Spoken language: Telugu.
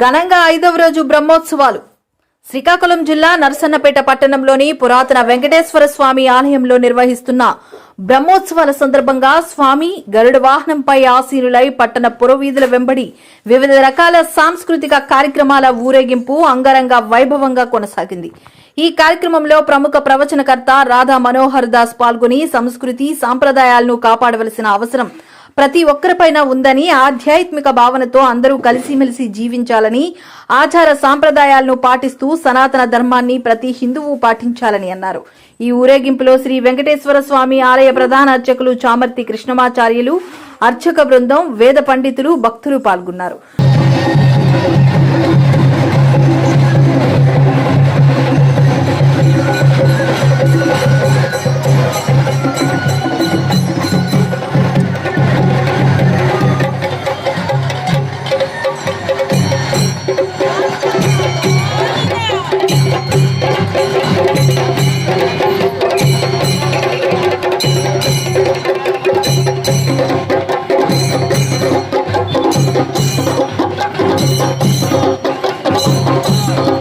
ఘనంగా ఐదవ రోజు బ్రహ్మోత్సవాలు. శ్రీకాకుళం జిల్లా నరసన్నపేట పట్టణంలోని పురాతన వెంకటేశ్వర స్వామి ఆలయంలో నిర్వహిస్తున్న బ్రహ్మోత్సవాల సందర్భంగా స్వామి గరుడ వాహనంపై ఆసీనులై పట్టణ పురవీధుల వెంబడి వివిధ రకాల సాంస్కృతిక కార్యక్రమాల ఊరేగింపు అంగరంగ వైభవంగా కొనసాగింది. ఈ కార్యక్రమంలో ప్రముఖ ప్రవచనకర్త రాధా మనోహర్ దాస్ పాల్గొని సంస్కృతి సాంప్రదాయాలను కాపాడవలసిన అవసరం ప్రతి ఒక్కరిపైన ఉందని ఆధ్యాత్మిక భావనతో అందరూ కలిసిమెలిసి జీవించాలని ఆచార సాంప్రదాయాలను పాటిస్తూ సనాతన ధర్మాన్ని ప్రతి హిందువు పాటించాలని అన్నారు. ఈ ఊరేగింపులో శ్రీ వెంకటేశ్వర స్వామి ఆలయ ప్రధాన అర్చకులు చామర్తి కృష్ణమాచార్యులు అర్చక బృందం వేద పండితులు భక్తులు పాల్గొన్నారు. Oh!